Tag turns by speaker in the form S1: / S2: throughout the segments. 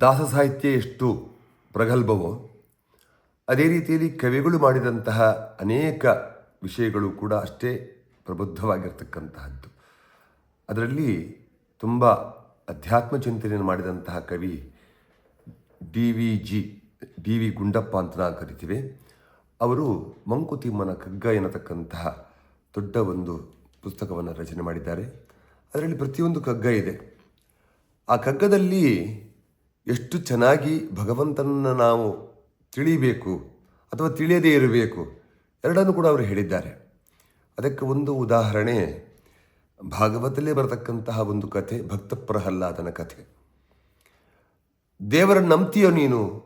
S1: ದಾಸ ಸಾಹಿತ್ಯ ಎಷ್ಟು ಪ್ರಗಲ್ಭವೋ, ಅದೇ ರೀತಿಯಲ್ಲಿ ಕವಿಗಳು ಮಾಡಿದಂತಹ ಅನೇಕ ವಿಷಯಗಳು ಕೂಡ ಅಷ್ಟೇ ಪ್ರಬುದ್ಧವಾಗಿರ್ತಕ್ಕಂತಹದ್ದು. ಅದರಲ್ಲಿ ತುಂಬ ಅಧ್ಯಾತ್ಮ ಚಿಂತನೆಯನ್ನು ಮಾಡಿದಂತಹ ಕವಿ D V G, D V Gundappa ಅಂತ ನಾವು ಕರಿತೀವಿ. ಅವರು ಮಂಕುತಿಮ್ಮನ ಕಗ್ಗ ಎನ್ನತಕ್ಕಂತಹ ದೊಡ್ಡ ಒಂದು ಪುಸ್ತಕವನ್ನು ರಚನೆ ಮಾಡಿದ್ದಾರೆ. ಅದರಲ್ಲಿ ಪ್ರತಿಯೊಂದು ಕಗ್ಗ ಇದೆ. ಆ ಕಗ್ಗದಲ್ಲಿ ಎಷ್ಟು ಚೆನ್ನಾಗಿ ಭಗವಂತನನ್ನು ನಾವು ತಿಳಿಬೇಕು ಅಥವಾ ತಿಳಿಯದೇ ಇರಬೇಕು, ಎರಡನ್ನು ಕೂಡ ಅವರು ಹೇಳಿದ್ದಾರೆ. ಅದಕ್ಕೆ ಒಂದು ಉದಾಹರಣೆ, ಭಾಗವತಲ್ಲೇ ಬರತಕ್ಕಂತಹ ಒಂದು ಕಥೆ, ಭಕ್ತ ಪ್ರಹ್ಲಾದನ ಕಥೆ. ದೇವರನ್ನು ನಂಬ್ತೀಯೋ ನೀನು?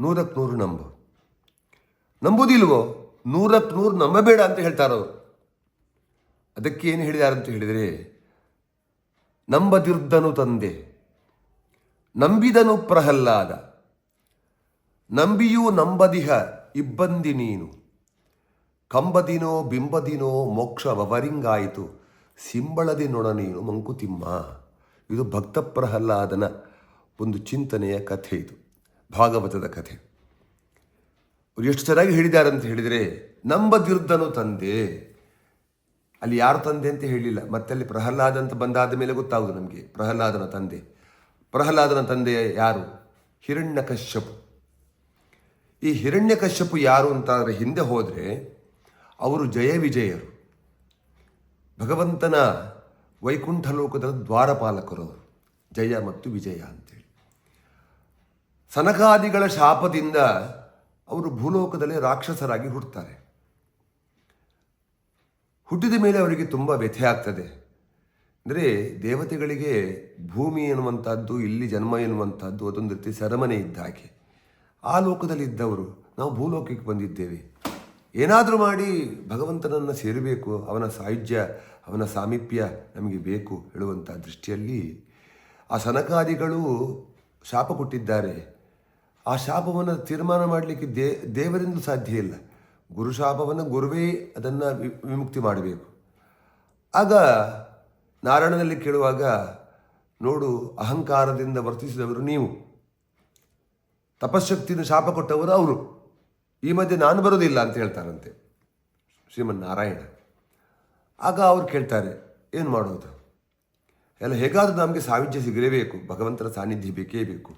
S1: ನೂರಕ್ಕೆ ನೂರು ನಂಬು. ನಂಬುದಿಲ್ವೋ? ನೂರಕ್ಕೆ ನೂರು ನಂಬಬೇಡ ಅಂತ ಹೇಳ್ತಾರೋ ಅದಕ್ಕೆ ಏನು ಹೇಳಿದ್ದಾರೆ ಅಂತ ಹೇಳಿದರೆ ನಂಬದಿರ್ದನು ತಂದೆ. ನಂಬಿದನು ಪ್ರಹ್ಲಾದ. ನಂಬಿಯೂ ನಂಬದಿಹ, ಇಬ್ಬಂದಿ ನೀನು. ಕಂಬದಿನೋ ಬಿಂಬದಿನೋ ಮೋಕ್ಷವರಿಂಗಾಯಿತು ಸಿಂಬಳದಿ ನೊಣ ನೀನು ಮಂಕುತಿಮ್ಮ. ಇದು ಭಕ್ತ ಪ್ರಹ್ಲಾದನ ಒಂದು ಚಿಂತನೆಯ ಕಥೆ ಇದು, ಭಾಗವತದ ಕಥೆ. ಅವ್ರು ಎಷ್ಟು ಚೆನ್ನಾಗಿ ಹೇಳಿದ್ದಾರೆ ಅಂತ ಹೇಳಿದರೆ, ನಂಬದಿರುದ್ದನು ತಂದೆ. ಅಲ್ಲಿ ಯಾರು ತಂದೆ ಅಂತ ಹೇಳಿಲ್ಲ ಮತ್ತೆ ಅಲ್ಲಿ ಪ್ರಹ್ಲಾದ ಅಂತ ಬಂದಾದ ಮೇಲೆ ಗೊತ್ತಾಗುದು ನಮಗೆ, ಪ್ರಹ್ಲಾದನ ತಂದೆ. ಪ್ರಹ್ಲಾದನ ತಂದೆ ಯಾರು? ಹಿರಣ್ಯಕಶ್ಯಪು. ಈ ಹಿರಣ್ಯಕಶ್ಯಪು ಯಾರು ಅಂತಾದರೆ ಹಿಂದೆ ಹೋದರೆ ಅವರು ಜಯ ವಿಜಯರು. ಭಗವಂತನ ವೈಕುಂಠ ಲೋಕದ ದ್ವಾರಪಾಲಕರು ಜಯ ಮತ್ತು ವಿಜಯ ಅಂತೇಳಿ. ಸನಕಾದಿಗಳ ಶಾಪದಿಂದ ಅವರು ಭೂಲೋಕದಲ್ಲಿ ರಾಕ್ಷಸರಾಗಿ ಹುಟ್ಟುತ್ತಾರೆ ಹುಟ್ಟಿದ ಮೇಲೆ ಅವರಿಗೆ ತುಂಬ ವ್ಯಥೆ ಆಗ್ತದೆ. ಅಂದರೆ ದೇವತೆಗಳಿಗೆ ಭೂಮಿ ಎನ್ನುವಂಥದ್ದು ಇಲ್ಲಿ ಜನ್ಮ ಎನ್ನುವಂಥದ್ದು ಅದೊಂದು ರೀತಿ ಸರಮನೆ ಇದ್ದ ಹಾಗೆ. ಆ ಲೋಕದಲ್ಲಿ ಇದ್ದವರು, ನಾವು ಭೂಲೋಕಕ್ಕೆ ಬಂದಿದ್ದೇವೆ. ಏನಾದರೂ ಮಾಡಿ ಭಗವಂತನನ್ನು ಸೇರಬೇಕು, ಅವನ ಸಾಯುಜ್ಯ, ಅವನ ಸಾಮೀಪ್ಯ ನಮಗೆ ಬೇಕು ಹೇಳುವಂಥ ದೃಷ್ಟಿಯಲ್ಲಿ ಆ ಸನಕಾದಿಗಳು ಶಾಪ ಕೊಟ್ಟಿದ್ದಾರೆ. ಆ ಶಾಪವನ್ನು ತೀರ್ಮಾನ ಮಾಡಲಿಕ್ಕೆ ದೇ, ದೇವರಿಂದ ಸಾಧ್ಯ ಇಲ್ಲ. ಗುರು ಶಾಪವನ್ನು ಗುರುವೇ ಅದನ್ನು ವಿಮುಕ್ತಿ ಮಾಡಬೇಕು. ಆಗ ನಾರಾಯಣನಲ್ಲಿ ಕೇಳುವಾಗ, ನೋಡು, ಅಹಂಕಾರದಿಂದ ವರ್ತಿಸಿದವರು ನೀವು. ತಪಶಕ್ತಿಯನ್ನು ಶಾಪ ಕೊಟ್ಟವರು ಅವರು. ಈ ಮಧ್ಯೆ ನಾನು ಬರೋದಿಲ್ಲ ಅಂತ ಹೇಳ್ತಾರಂತೆ ಶ್ರೀಮನ್ನಾರಾಯಣ. ಆಗ ಅವ್ರು ಕೇಳ್ತಾರೆ, ಏನು ಮಾಡೋದು? ಎಲ್ಲ ಹೇಗಾದರೂ ನಮಗೆ ಸಾವಿಧ್ಯ ಸಿಗಲೇಬೇಕು, ಭಗವಂತನ ಸಾನ್ನಿಧ್ಯ ಬೇಕೇ ಬೇಕು.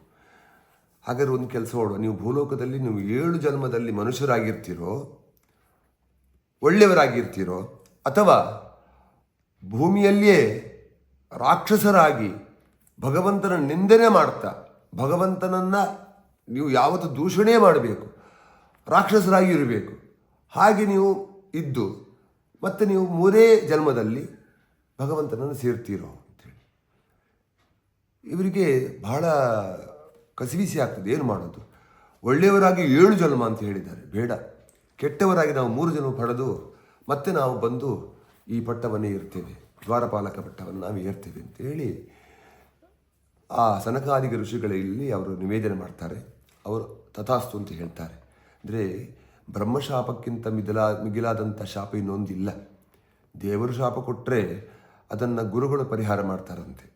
S1: ಹಾಗಾದ್ರೆ ಒಂದು ಕೆಲಸ ಮಾಡುವ, ನೀವು ಭೂಲೋಕದಲ್ಲಿ ನೀವು ಏಳು ಜನ್ಮದಲ್ಲಿ ಮನುಷ್ಯರಾಗಿರ್ತೀರೋ, ಒಳ್ಳೆಯವರಾಗಿರ್ತೀರೋ, ಅಥವಾ ಭೂಮಿಯಲ್ಲಿಯೇ ರಾಕ್ಷಸರಾಗಿ ಭಗವಂತನ ನಿಂದನೆ ಮಾಡ್ತಾ, ಭಗವಂತನನ್ನು ನೀವು ಯಾವತ್ತು ದೂಷಣೆ ಮಾಡಬೇಕು, ರಾಕ್ಷಸರಾಗಿ ಇರಬೇಕು. ಹಾಗೆ ನೀವು ಇದ್ದು, ಮತ್ತೆ ನೀವು ಮೂರೇ ಜನ್ಮದಲ್ಲಿ ಭಗವಂತನನ್ನು ಸೇರ್ತೀರೋ ಅಂತೇಳಿ. ಇವರಿಗೆ ಬಹಳ ಕಸಿವಿಸಿ ಆಗ್ತದೆ, ಏನು ಮಾಡೋದು? ಒಳ್ಳೆಯವರಾಗಿ ಏಳು ಜನ್ಮ ಅಂತ ಹೇಳಿದ್ದಾರೆ, ಬೇಡ. ಕೆಟ್ಟವರಾಗಿ ನಾವು ಮೂರು ಜನ್ಮ ಪಡೆದು ಮತ್ತೆ ನಾವು ಬಂದು ಈ ಪಟ್ಟವನ್ನೇ ಇರ್ತೇವೆ. ದ್ವಾರಪಾಲಕ ಪಟ್ಟವನ್ನು ನಾವು ಏರ್ತೇವೆ ಅಂತ ಹೇಳಿ ಆ ಸನಕಾದಿಗ ಋಷಿಗಳಲ್ಲಿ ಅವರು ನಿವೇದನೆ ಮಾಡ್ತಾರೆ. ಅವರು ತಥಾಸ್ತು ಅಂತ ಹೇಳ್ತಾರೆ. ಅಂದರೆ ಬ್ರಹ್ಮಶಾಪಕ್ಕಿಂತ ಮಿಗಿಲಾ ಮಿಗಿಲಾದಂಥ ಶಾಪ ಇನ್ನೊಂದಿಲ್ಲ. ದೇವರು ಶಾಪ ಕೊಟ್ಟರೆ ಅದನ್ನು ಗುರುಗಳು ಪರಿಹಾರ ಮಾಡ್ತಾರಂತೆ.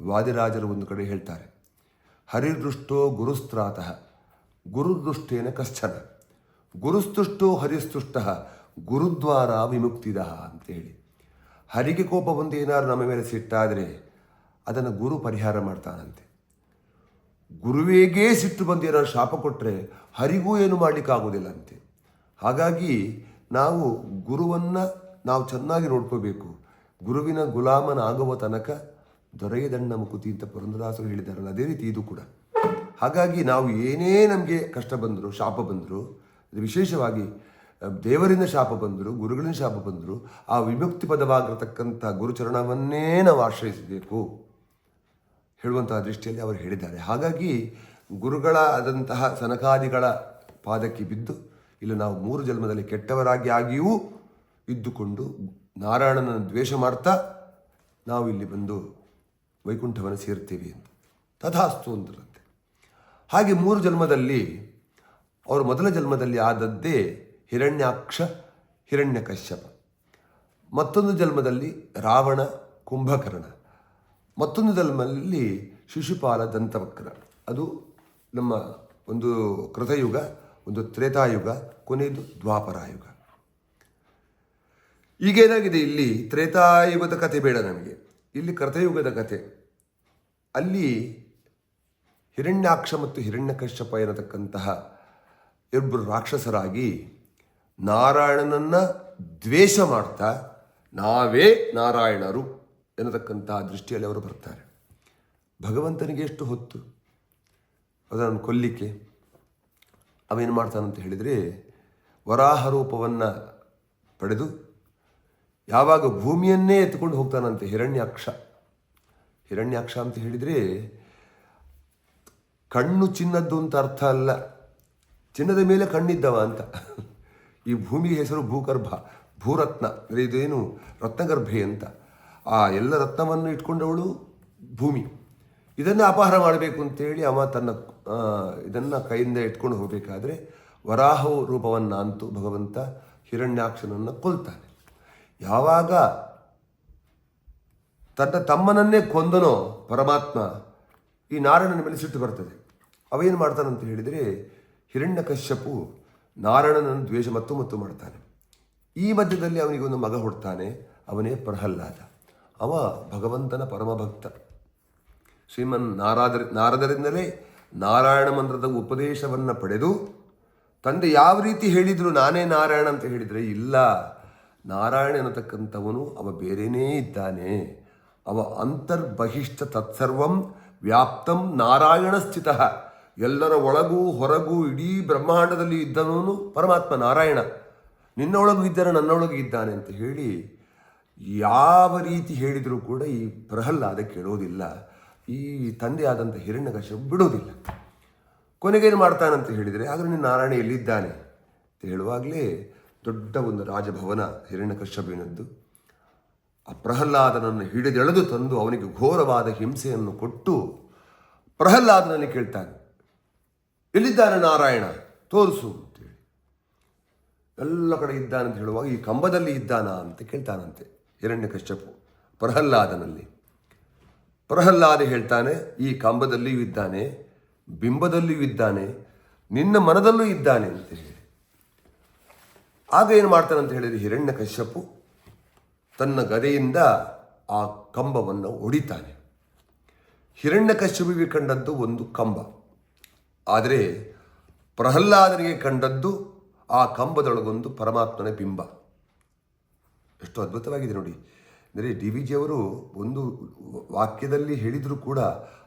S1: ವಾದಿರಾಜರು ಒಂದು ಕಡೆ ಹೇಳ್ತಾರೆ. ಹರಿದೃಷ್ಟೋ ಗುರುಸ್ತ್ರಾತಃ, ಗುರುದೃಷ್ಟೇನ ಕಶ್ಚನ. ಗುರುಸ್ತುಷ್ಟೋ ಹರಿಸ್ತುಷ್ಟ ಗುರುದ್ವಾರ ವಿಮುಕ್ತಿದ ಅಂತೇಳಿ. ಹರಿಗೆ ಕೋಪ ಬಂದು ಏನಾದ್ರು ನಮ್ಮ ಮೇಲೆ ಸಿಟ್ಟಾದರೆ ಅದನ್ನು ಗುರು ಪರಿಹಾರ ಮಾಡ್ತಾನಂತೆ. ಗುರುವೇಗೇ ಸಿಟ್ಟು ಬಂದು ಏನಾದ್ರು ಶಾಪ ಕೊಟ್ಟರೆ ಹರಿಗೂ ಏನು ಮಾಡಲಿಕ್ಕಾಗೋದಿಲ್ಲ ಅಂತೆ ಹಾಗಾಗಿ ನಾವು ಗುರುವನ್ನು ನಾವು ಚೆನ್ನಾಗಿ ನೋಡ್ಕೋಬೇಕು. ಗುರುವಿನ ಗುಲಾಮನಾಗುವ ತನಕ ದೊರೆಯದಣ್ಣ ಮುಕುತಿ ಅಂತ ಪುರಂದರಾಸರು ಹೇಳಿದಾರಲ್ಲ ಅದೇ ರೀತಿ ಇದು ಕೂಡ. ಹಾಗಾಗಿ ನಾವು ಏನೇ ನಮಗೆ ಕಷ್ಟ ಬಂದರೂ, ಶಾಪ ಬಂದರೂ ವಿಶೇಷವಾಗಿ ದೇವರಿಂದ ಶಾಪ ಬಂದರು, ಗುರುಗಳಿಂದ ಶಾಪ ಬಂದರು ಆ ವಿಭಕ್ತಿ ಪದವಾಗಿರತಕ್ಕಂಥ ಗುರುಚರಣವನ್ನೇ ನಾವು ಆಶ್ರಯಿಸಬೇಕು ಹೇಳುವಂತಹ ದೃಷ್ಟಿಯಲ್ಲಿ ಅವರು ಹೇಳಿದ್ದಾರೆ. ಹಾಗಾಗಿ ಗುರುಗಳ ಆದಂತಹ ಸನಕಾದಿಗಳ ಪಾದಕ್ಕೆ ಬಿದ್ದು ಇಲ್ಲ ನಾವು ಮೂರು ಜನ್ಮದಲ್ಲಿ ಕೆಟ್ಟವರಾಗಿ ಆಗಿಯೂ ಇದ್ದುಕೊಂಡು ನಾರಾಯಣನ ದ್ವೇಷ ಮಾಡ್ತಾ ನಾವು ಇಲ್ಲಿ ಬಂದು ವೈಕುಂಠವನ್ನು ಸೇರ್ತೇವೆ ಅಂತ ತಥಾಸ್ತು ಅಂತರಂತೆ ಹಾಗೆ ಮೂರು ಜನ್ಮದಲ್ಲಿ, ಅವರು ಮೊದಲ ಜನ್ಮದಲ್ಲಿ ಆದದ್ದೇ ಹಿರಣ್ಯಾಕ್ಷ, ಹಿರಣ್ಯಕಶ್ಯಪ. ಮತ್ತೊಂದು ಜನ್ಮದಲ್ಲಿ ರಾವಣ, ಕುಂಭಕರ್ಣ. ಮತ್ತೊಂದು ಜನ್ಮದಲ್ಲಿ ಶಿಶುಪಾಲ ದಂತವಕ್ರ. ಅದು ನಮ್ಮ ಒಂದು ಕೃತಯುಗ, ಒಂದು ತ್ರೇತಾಯುಗ ಕೊನೆಯದು ದ್ವಾಪರಾಯುಗ. ಈಗೇನಾಗಿದೆ ಇಲ್ಲಿ? ತ್ರೇತಾಯುಗದ ಕಥೆ ಬೇಡ ನಮಗೆ. ಇಲ್ಲಿ ಕೃತಯುಗದ ಕಥೆ. ಅಲ್ಲಿ ಹಿರಣ್ಯಾಕ್ಷ ಮತ್ತು ಹಿರಣ್ಯಕಶ್ಯಪ ಎನ್ನತಕ್ಕಂತಹ ಇಬ್ಬರು ರಾಕ್ಷಸರಾಗಿ ನಾರಾಯಣನನ್ನ ದ್ವೇಷ ಮಾಡ್ತಾ ನಾವೇ ನಾರಾಯಣರು ಎನ್ನತಕ್ಕಂಥ ದೃಷ್ಟಿಯಲ್ಲಿ ಅವರು ಬರ್ತಾರೆ. ಭಗವಂತನಿಗೆ ಎಷ್ಟು ಹೊತ್ತು? ಅದನ್ನು ಕೊಲ್ಲಿಕ್ಕೆ ಅವೇನು ಮಾಡ್ತಾನಂತ ಹೇಳಿದರೆ ವರಾಹ ರೂಪವನ್ನು ಪಡೆದು ಯಾವಾಗ ಭೂಮಿಯನ್ನೇ ಎತ್ಕೊಂಡು ಹೋಗ್ತಾನಂತೆ ಹಿರಣ್ಯಾಕ್ಷ. ಹಿರಣ್ಯಾಕ್ಷ ಅಂತ ಹೇಳಿದರೆ ಕಣ್ಣು ಚಿನ್ನದ್ದು ಅಂತ ಅರ್ಥ ಅಲ್ಲ. ಚಿನ್ನದ ಮೇಲೆ ಕಣ್ಣಿದ್ದವ ಅಂತ. ಈ ಭೂಮಿ ಹೆಸರು ಭೂಗರ್ಭ, ಭೂರತ್ನ, ಅಂದರೆ ಇದೇನು ರತ್ನಗರ್ಭೆ ಅಂತ. ಆ ಎಲ್ಲ ರತ್ನವನ್ನು ಇಟ್ಕೊಂಡವಳು ಭೂಮಿ. ಇದನ್ನು ಅಪಹಾರ ಮಾಡಬೇಕು ಅಂತೇಳಿ ಅವ ತನ್ನ ಇದನ್ನು ಕೈಯಿಂದ ಇಟ್ಕೊಂಡು ಹೋಗಬೇಕಾದ್ರೆ ವರಾಹ ರೂಪವನ್ನು ಅಂತೂ ಭಗವಂತ ಹಿರಣ್ಯಾಕ್ಷನನ್ನು ಕೊಲ್ತಾನೆ. ಯಾವಾಗ ತನ್ನ ತಮ್ಮನನ್ನೇ ಕೊಂದನೋ ಪರಮಾತ್ಮ, ಈ ನಾರಾಯಣನ ಮೇಲೆ ಸಿಟ್ಟು ಬರ್ತದೆ. ಅವೇನು ಮಾಡ್ತಾನಂತ ಹೇಳಿದರೆ ಹಿರಣ್ಯಕಶ್ಯಪು ನಾರಾಯಣನನ್ನು ದ್ವೇಷ ಮತ್ತು ಮತ್ತು ಮಾಡ್ತಾನೆ. ಈ ಮಧ್ಯದಲ್ಲಿ ಅವನಿಗೆ ಒಂದು ಮಗ ಹುಡ್ತಾನೆ, ಅವನೇ ಪ್ರಹ್ಲಾದ. ಅವ ಭಗವಂತನ ಪರಮಭಕ್ತ. ಶ್ರೀಮನ್ ನಾರಾದರ, ನಾರದರಿಂದಲೇ ನಾರಾಯಣ ಮಂತ್ರದ ಉಪದೇಶವನ್ನು ಪಡೆದು ತಂದೆ ಯಾವ ರೀತಿ ಹೇಳಿದ್ರು ನಾನೇ ನಾರಾಯಣ ಅಂತ ಹೇಳಿದರೆ, ಇಲ್ಲ, ನಾರಾಯಣ ಅನ್ನತಕ್ಕಂಥವನು ಅವ ಬೇರೆಯೇ ಇದ್ದಾನೆ. ಅವ ಅಂತರ್ಬಹಿಷ್ಠ ತತ್ಸರ್ವಂ ವ್ಯಾಪ್ತಂ ನಾರಾಯಣ ಸ್ಥಿತ ಎಲ್ಲರ ಒಳಗೂ ಹೊರಗೂ ಇಡೀ ಬ್ರಹ್ಮಾಂಡದಲ್ಲಿ ಇದ್ದವನು ಪರಮಾತ್ಮ ನಾರಾಯಣ. ನಿನ್ನೊಳಗೂ ಇದ್ದಾನೆ, ನನ್ನೊಳಗೂ ಇದ್ದಾನೆ ಅಂತ ಹೇಳಿ ಯಾವ ರೀತಿ ಹೇಳಿದರೂ ಕೂಡ ಈ ಪ್ರಹ್ಲಾದ ಕೇಳೋದಿಲ್ಲ. ಈ ತಂದೆಯಾದಂಥ ಹಿರಣ್ಯಕಶ ಬಿಡೋದಿಲ್ಲ. ಕೊನೆಗೇನು ಮಾಡ್ತಾನಂತ ಹೇಳಿದರೆ, ಆದರೆ ನೀನು ನಾರಾಯಣ ಎಲ್ಲಿದ್ದಾನೆ ಅಂತ ಹೇಳುವಾಗಲೇ ದೊಡ್ಡ ಒಂದು ರಾಜಭವನ ಹಿರಣ್ಯಕಶ್ಯಪಿನದ್ದು. ಆ ಪ್ರಹ್ಲಾದನನ್ನು ಹಿಡಿದೆಳೆದು ತಂದು ಅವನಿಗೆ ಘೋರವಾದ ಹಿಂಸೆಯನ್ನು ಕೊಟ್ಟು ಪ್ರಹ್ಲಾದನಲ್ಲಿ ಕೇಳ್ತಾನೆ. ಎಲ್ಲಿದ್ದಾನೆ ನಾರಾಯಣ? ತೋರಿಸು ಅಂತೇಳಿ. ಎಲ್ಲ ಕಡೆ ಇದ್ದಾನೆ ಅಂತ ಹೇಳುವಾಗ ಈ ಕಂಬದಲ್ಲಿ ಇದ್ದಾನ ಅಂತ ಕೇಳ್ತಾನಂತೆ. ಹಿರಣ್ಯಕಶ್ಯಪು ಪ್ರಹ್ಲಾದನಲ್ಲಿ. ಪ್ರಹ್ಲಾದ ಹೇಳ್ತಾನೆ, ಈ ಕಂಬದಲ್ಲಿಯೂ ಇದ್ದಾನೆ, ಬಿಂಬದಲ್ಲಿಯೂ ಇದ್ದಾನೆ, ನಿನ್ನ ಮನದಲ್ಲೂ ಇದ್ದಾನೆ ಅಂತ ಹೇಳಿ. ಆಗ ಏನು ಮಾಡ್ತಾನಂತ ಹೇಳಿದರೆ ಹಿರಣ್ಯಕಶ್ಯಪು ತನ್ನ ಗದೆಯಿಂದ ಆ ಕಂಬವನ್ನು ಒಡಿತಾನೆ. ಹಿರಣ್ಯಕಶ್ಯಪಿಗೆ ಕಂಡದ್ದು ಒಂದು ಕಂಬ. ಆದರೆ ಪ್ರಹ್ಲಾದನಿಗೆ ಕಂಡದ್ದು ಆ ಕಂಬದೊಳಗೊಂದು ಪರಮಾತ್ಮನ ಬಿಂಬ. ಎಷ್ಟು ಅದ್ಭುತವಾಗಿದೆ ನೋಡಿ. ಅಂದರೆ ಡಿ ವಿ ಜಿಯವರು ಒಂದು ವಾಕ್ಯದಲ್ಲಿ ಹೇಳಿದರೂ ಕೂಡ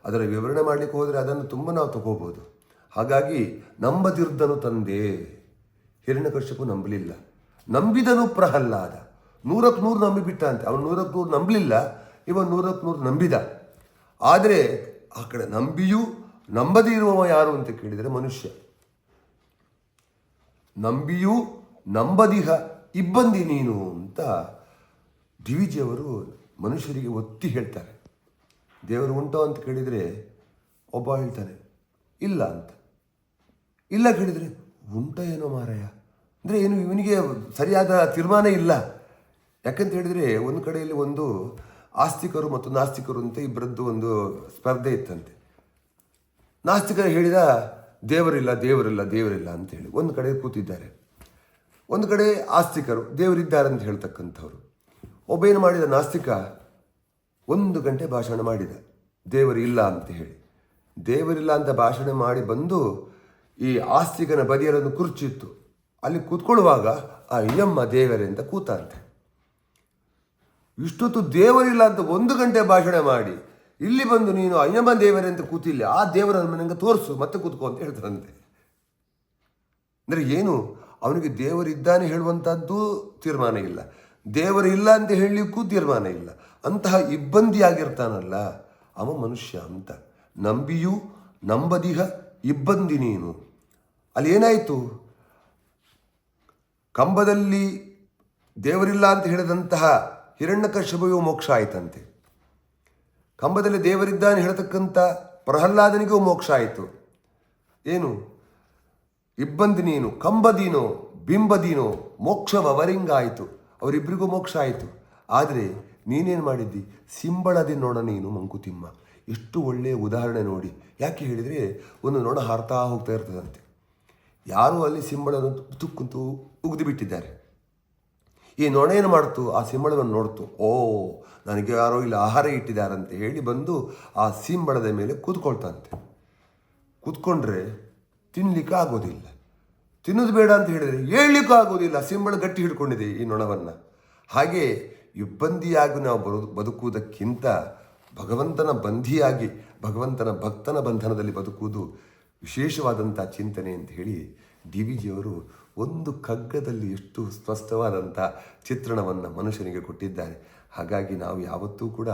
S1: ಅದರ ವಿವರಣೆ ಮಾಡಲಿಕ್ಕೆ ಹೋದರೆ ಅದನ್ನು ತುಂಬ ನಾವು ತಗೋಬೋದು. ಹಾಗಾಗಿ ನಂಬದಿರ್ದನು ತಂದೆ, ಹಿರಣ್ಯಕಶ್ಯಪು ನಂಬಲಿಲ್ಲ. ನಂಬಿದನು ಪ್ರಹ್ಲಾದ. ನೂರಕ್ಕೆ ನೂರು ನಂಬಿಬಿಟ್ಟ ಅಂತೆ ಅವನು ನೂರಕ್ಕೆ ನೂರು ನಂಬಲಿಲ್ಲ ಇವನು ನೂರಕ್ಕೆ ನೂರು ನಂಬಿದ. ಆದರೆ ಆ ಕಡೆ ನಂಬಿಯೂ ನಂಬದೇ ಇರುವವ ಯಾರು ಅಂತ ಕೇಳಿದರೆ ಮನುಷ್ಯ. ನಂಬಿಯೂ ನಂಬದಿಹ ಇಬ್ಬಂದಿ ನೀನು ಅಂತ ಡಿ ವಿ ಜಿಯವರು ಮನುಷ್ಯರಿಗೆ ಒತ್ತಿ ಹೇಳ್ತಾರೆ. ದೇವರು ಉಂಟೋ ಅಂತ ಕೇಳಿದರೆ ಒಬ್ಬ ಹೇಳ್ತಾನೆ, ಇಲ್ಲ ಅಂತ. ಇಲ್ಲ ಕೇಳಿದರೆ, ಉಂಟ ಏನೋ ಮಾರಾಯ. ಅಂದರೆ ಏನು ಇವನಿಗೆ ಸರಿಯಾದ ತೀರ್ಮಾನ ಇಲ್ಲ. ಯಾಕಂತ ಹೇಳಿದರೆ ಒಂದು ಕಡೆಯಲ್ಲಿ ಒಂದು ಆಸ್ತಿಕರು ಮತ್ತು ನಾಸ್ತಿಕರು ಅಂತ ಇಬ್ಬರದ್ದು ಒಂದು ಸ್ಪರ್ಧೆ ಇತ್ತಂತೆ. ನಾಸ್ತಿಕರು ಹೇಳಿದ, ದೇವರಿಲ್ಲ ದೇವರಿಲ್ಲ ದೇವರಿಲ್ಲ ಅಂತ ಹೇಳಿ ಒಂದು ಕಡೆ ಕೂತಿದ್ದಾರೆ. ಒಂದು ಕಡೆ ಆಸ್ತಿಕರು, ದೇವರಿದ್ದಾರೆ ಅಂತ ಹೇಳ್ತಕ್ಕಂಥವ್ರು. ಒಬ್ಬ ಏನು ಮಾಡಿದ ನಾಸ್ತಿಕ ಒಂದು ಗಂಟೆ ಭಾಷಣ ಮಾಡಿದ. ದೇವರಿಲ್ಲ ಅಂತ ಹೇಳಿ. ದೇವರಿಲ್ಲ ಅಂತ ಭಾಷಣ ಮಾಡಿ ಬಂದು ಈ ಆಸ್ತಿಕನ ಬದಿಯರನ್ನು ಕುರ್ಚಿತ್ತು ಅಲ್ಲಿ ಕೂತ್ಕೊಳ್ಳುವಾಗ, ಆ ಅಯ್ಯಮ್ಮ ದೇವರೇ ಅಂತ ಕೂತಂತೆ ಇಷ್ಟೊತ್ತು ದೇವರಿಲ್ಲ ಅಂತ ಒಂದು ಗಂಟೆ ಭಾಷಣ ಮಾಡಿ ಇಲ್ಲಿ ಬಂದು ನೀನು ಅಯ್ಯಮ್ಮ ದೇವರೇ ಅಂತ ಕೂತಿಲ್ಲ, ಆ ದೇವರನ್ನು ನನಗೆ ತೋರಿಸು, ಮತ್ತೆ ಕೂತ್ಕೋ ಅಂತ ಹೇಳ್ತಾರಂತೆ. ಅಂದರೆ ಏನು? ಅವನಿಗೆ ದೇವರಿದ್ದಾನೆ ಹೇಳುವಂಥದ್ದು ತೀರ್ಮಾನ ಇಲ್ಲ. ದೇವರಿಲ್ಲ ಅಂತ ಹೇಳಲಿಕ್ಕೂ ತೀರ್ಮಾನ ಇಲ್ಲ. ಅಂತಹ ಇಬ್ಬಂದಿಯಾಗಿರ್ತಾನಲ್ಲ, ಅವ ಮನುಷ್ಯ ಅಂತ. ನಂಬಿಯೂ ನಂಬದಿಹ ಇಬ್ಬಂದಿ ನೀನು. ಅಲ್ಲಿ ಏನಾಯಿತು? ಕಂಬದಲ್ಲಿ ದೇವರಿಲ್ಲ ಅಂತ ಹೇಳಿದಂತಹ ಹಿರಣ್ಯಕಶ್ಯಪವು ಮೋಕ್ಷ ಆಯ್ತಂತೆ. ಕಂಬದಲ್ಲಿ ದೇವರಿದ್ದಾನೆ ಹೇಳತಕ್ಕಂಥ ಪ್ರಹ್ಲಾದನಿಗೂ ಮೋಕ್ಷ ಆಯಿತು. ಏನು? ಇಬ್ಬಂದಿ ನೀನು ಕಂಬದೀನೋ ಬಿಂಬದೀನೋ ಮೋಕ್ಷವರಿಂಗಾಯಿತು ಅವರಿಬ್ಬರಿಗೂ ಮೋಕ್ಷ ಆಯಿತು. ಆದರೆ ನೀನೇನು ಮಾಡಿದ್ದಿ? ಸಿಂಬಳದಿ ನೋಡ ನೀನು ಮಂಕುತಿಮ್ಮ. ಎಷ್ಟು ಒಳ್ಳೆಯ ಉದಾಹರಣೆ ನೋಡಿ. ಯಾಕೆ ಹೇಳಿದರೆ ಒಂದು ನೊಣ ಹಾರ್ತಾ ಹೋಗ್ತಾ ಇರ್ತದಂತೆ. ಯಾರು ಅಲ್ಲಿ ಸಿಂಬಳನ್ನು ತುಕ್ಕಂತೂ ಉಗಿದು ಬಿಟ್ಟಿದ್ದಾರೆ. ಈ ನೊಣ ಏನು ಮಾಡ್ತು, ಆ ಸಿಂಬಳವನ್ನು ನೋಡ್ತು. ಓ, ನನಗೆ ಯಾರೋ ಇಲ್ಲಿ ಆಹಾರ ಇಟ್ಟಿದ್ದಾರಂತೆ ಹೇಳಿ ಬಂದು ಆ ಸಿಂಬಳದ ಮೇಲೆ ಕೂತ್ಕೊಳ್ತಂತೆ ಕೂತ್ಕೊಂಡ್ರೆ ತಿನ್ನಲಿಕ್ಕೆ ಆಗೋದಿಲ್ಲ ತಿನ್ನೋದು ಬೇಡ ಅಂತ ಹೇಳಿದರೆ ಹೇಳಲಿಕ್ಕೂ ಆಗೋದಿಲ್ಲ ಸಿಂಬಳ ಗಟ್ಟಿ ಹಿಡ್ಕೊಂಡಿದೆ ಈ ನೊಣವನ್ನು. ಹಾಗೆ ಇಬ್ಬಂದಿಯಾಗಿ ನಾವು ಬರು, ಬದುಕುವುದಕ್ಕಿಂತ ಭಗವಂತನ ಬಂಧಿಯಾಗಿ, ಭಗವಂತನ ಭಕ್ತನ ಬಂಧನದಲ್ಲಿ ಬದುಕುವುದು ವಿಶೇಷವಾದಂಥ ಚಿಂತನೆ ಅಂತ ಹೇಳಿ ಡಿ ವಿ ಜಿಯವರು ಒಂದು ಕಗ್ಗದಲ್ಲಿ ಎಷ್ಟು ಸ್ಪಷ್ಟವಾದಂಥ ಚಿತ್ರಣವನ್ನು ಮನುಷ್ಯನಿಗೆ ಕೊಟ್ಟಿದ್ದಾರೆ ಹಾಗಾಗಿ ನಾವು ಯಾವತ್ತೂ ಕೂಡ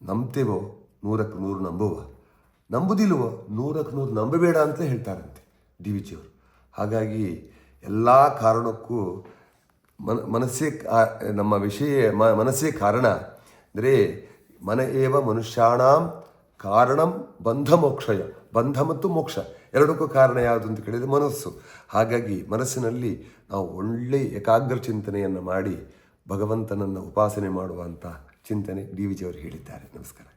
S1: ನಂಬ್ತೇವೋ, ನೂರಕ್ಕೆ ನೂರು ನಂಬುವ? ನಂಬುದಿಲ್ವೋ ನೂರಕ್ಕೆ ನೂರು ನಂಬಬೇಡ ಅಂತ ಹೇಳ್ತಾರಂತೆ ಡಿ ವಿ ಜಿಯವರು ಹಾಗಾಗಿ ಎಲ್ಲ ಕಾರಣಕ್ಕೂ ಮನ, ಮನಸ್ಸೇ ನಮ್ಮ ವಿಷಯ ಮನಸ್ಸೇ ಕಾರಣ ಅಂದರೆ ಮನ ಏವ ಮನುಷ್ಯಾಣಂ ಕಾರಣಂ ಬಂಧ ಮೋಕ್ಷಯ ಬಂಧ ಮತ್ತು ಮೋಕ್ಷ. ಎರಡಕ್ಕೂ ಕಾರಣ ಯಾವುದು ಅಂತ ಕೇಳಿದರೆ ಮನಸ್ಸು. ಹಾಗಾಗಿ ಮನಸ್ಸಿನಲ್ಲಿ ನಾವು ಒಳ್ಳೆಯ ಏಕಾಗ್ರ ಚಿಂತನೆಯನ್ನು ಮಾಡಿ ಭಗವಂತನನ್ನು ಉಪಾಸನೆ ಮಾಡುವಂಥ ಚಿಂತನೆ ಡಿ ವಿಜಿಯವರು ಹೇಳಿದ್ದಾರೆ. ನಮಸ್ಕಾರ.